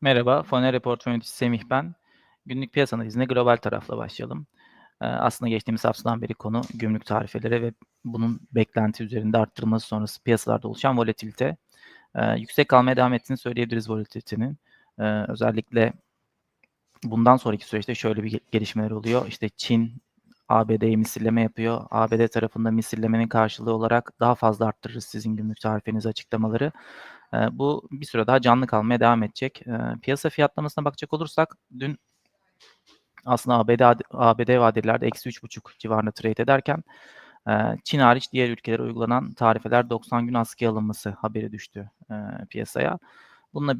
Merhaba, Foner Report yöneticisi Semih ben. Günlük piyasa analizine global tarafla başlayalım. Eee, aslında geçtiğimiz haftadan beri konu gümrük tarifeleri ve bunun beklenti üzerinde arttırılması sonrası piyasalarda oluşan volatilite. Eee, yüksek kalmaya devam ettiğini söyleyebiliriz volatilitenin. Eee, özellikle bundan sonraki süreçte şöyle bir gelişmeler oluyor. İşte Çin ABD'ye misilleme yapıyor. ABD tarafında misillemenin karşılığı olarak daha fazla arttırırız sizin gümrük tarifenizi açıklamaları. Bu bir süre daha canlı kalmaya devam edecek. Piyasa fiyatlamasına bakacak olursak dün aslında ABD ABD vadelilerde -3,5 civarında trade ederken Çin hariç diğer ülkelere uygulanan tarifeler 90 gün askıya alınması haberi düştü piyasaya. Bununla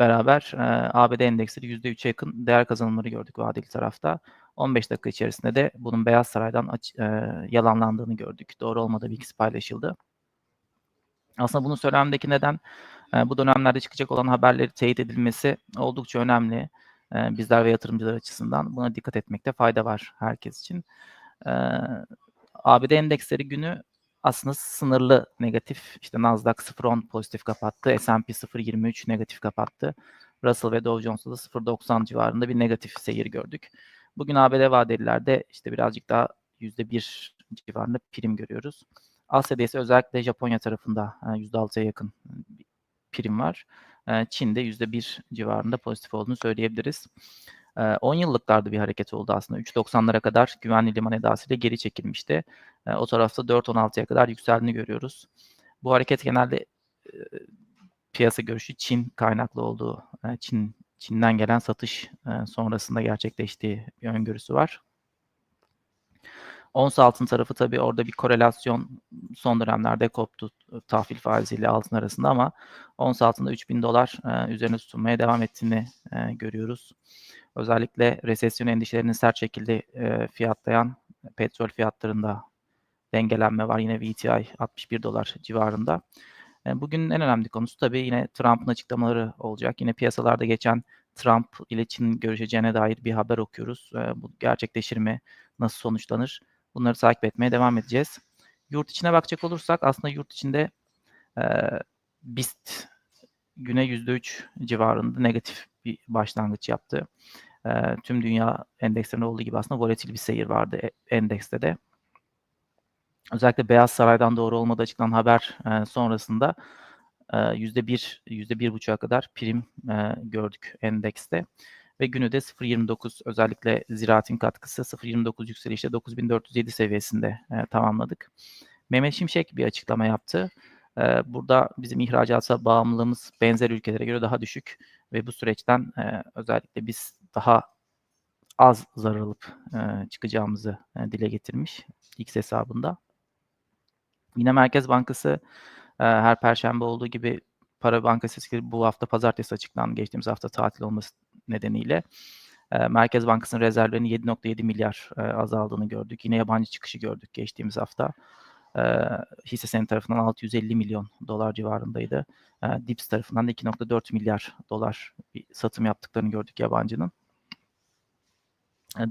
beraber ABD endeksleri %3'e yakın değer kazanımları gördük vadeli tarafta. 15 dakika içerisinde de bunun Beyaz Saray'dan aç eee, yalanlandığını gördük. Doğru olmadığı bilgisi paylaşıldı. Aslında bunu söylememdeki neden, eee, bu dönemlerde çıkacak olan haberleri teyit edilmesi oldukça önemli. Eee, bizler ve yatırımcılar açısından buna dikkat etmekte fayda var herkes için. Eee, ABD endeksleri günü aslında sınırlı negatif. İşte Nasdaq 0.10 pozitif kapattı. S&P 0.23 negatif kapattı. Russell ve Dow Jones'ta da 0.90 civarında bir negatif seyir gördük. Bugün ABD vadelilerde işte birazcık daha %1 civarında prim görüyoruz. Asya'da ise özellikle Japonya tarafında eee, %6'ya yakın bir prim var. Eee, Çin'de %1 civarında pozitif olduğunu söyleyebiliriz. Eee, 10 yıllıklarda bir hareket oldu aslında. 3.90'lara kadar güvenli liman edasıyla geri çekilmişti. O tarafta 4.16'ya kadar yükseldiğini görüyoruz. Bu hareket genelde piyasa görüşü Çin kaynaklı olduğu, Çin Çin'den gelen satış sonrasında gerçekleştiği bir öngörüsü var. Ons altın tarafı tabii orada bir korelasyon son dönemlerde koptu tahvil faiziyle altın arasında ama ons altında $3000 eee, üzerine tutunmaya devam ettiğini eee, görüyoruz. Özellikle resesyon endişelerinin sert şekilde eee, fiyatlayan petrol fiyatlarında dengelenme var. Yine WTI $61 civarında. Eee, bugünün en önemli konusu tabii yine Trump'ın açıklamaları olacak. Yine piyasalarda geçen Trump ile Çin'in görüşeceğine dair bir haber okuyoruz. Eee, bu gerçekleşir mi? Nasıl sonuçlanır? Bunları takip etmeye devam edeceğiz. Yurt içine bakacak olursak aslında yurt içinde eee, BIST güne %3 civarında negatif bir başlangıç yaptı. Eee, tüm dünya endekslerinde olduğu gibi aslında volatil bir seyir vardı e endekste de. Özellikle Beyaz Saray'dan doğru olmadığı açıklanan haber eee, sonrasında eee, %1, %1,5'a kadar prim eee, gördük endekste ve günü de 0.29 özellikle ziraatin katkısı 0.29 yükselişle 9407 seviyesinde eee, tamamladık. Mehmet Şimşek bir açıklama yaptı. Eee, burada bizim ihracata bağımlılığımız benzer ülkelere göre daha düşük ve bu süreçten eee, özellikle biz daha az zarar alıp eee, çıkacağımızı eee, dile getirmiş X hesabında. Yine Merkez Bankası eee, her perşembe olduğu gibi para bankası bu hafta pazartesi açıklandı. Geçtiğimiz hafta tatil olması nedeniyle. Eee, Merkez Bankası'nın rezervlerinin $7.7 milyar eee, azaldığını gördük. Yine yabancı çıkışı gördük geçtiğimiz hafta. Eee, hisse senedi tarafından $650 milyon dolar civarındaydı. DIPS tarafından da $2.4 milyar dolar bir satım yaptıklarını gördük yabancının.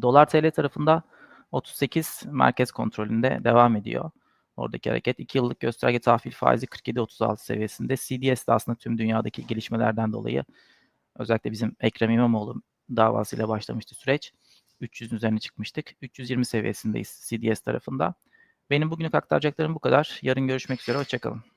Dolar TL tarafında 38 merkez kontrolünde devam ediyor. Oradaki hareket 2 yıllık gösterge tahvil faizi 47.36 seviyesinde. CDS de aslında tüm dünyadaki gelişmelerden dolayı özellikle bizim Ekrem İmamoğlu davasıyla başlamıştı süreç. 300'ün üzerine çıkmıştık. 320 seviyesindeyiz CDS tarafında. Benim bugünlük aktaracaklarım bu kadar. Yarın görüşmek üzere. Hoşça kalın.